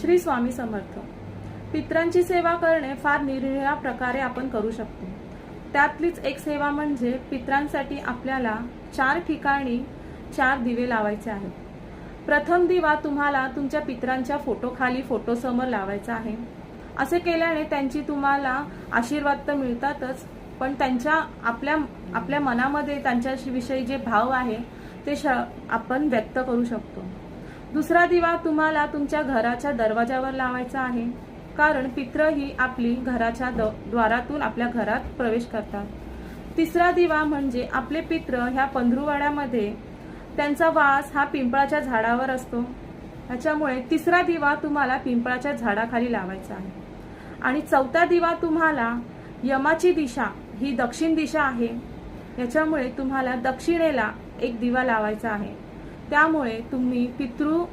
श्री स्वामी समर्थ. पित्रांची सेवा करणे फार निरनिळ्या प्रकारे आपण करू शकतो. त्यातलीच एक सेवा म्हणजे पित्रांसाठी आपल्याला चार ठिकाणी चार दिवे लावायचे आहेत. प्रथम दिवा तुम्हाला तुमच्या पित्रांच्या फोटोखाली फोटोसमोर लावायचा आहे. असे केल्याने त्यांची तुम्हाला आशीर्वाद तर मिळतातच पण त्यांच्या आपल्या आपल्या मनामध्ये त्यांच्याविषयी जे भाव आहे ते श आपण व्यक्त करू शकतो. दुसरा दिवा तुम्हाला तुमच्या घराच्या दरवाजावर लावायचा आहे. कारण पित्र ही आपली घराच्या द्वारातून आपल्या घरात प्रवेश करतात. तिसरा दिवा म्हणजे आपले पित्र ह्या पंधरुवाड्यामध्ये त्यांचा वास हा पिंपळाच्या झाडावर असतो. त्याच्यामुळे तिसरा दिवा तुम्हाला पिंपळाच्या झाडाखाली लावायचा आहे. आणि चौथा दिवा तुम्हाला यमाची दिशा ही दक्षिण दिशा आहे. याच्यामुळे तुम्हाला दक्षिणेला एक दिवा लावायचा आहे. त्यामुळे तुम्ही पितृ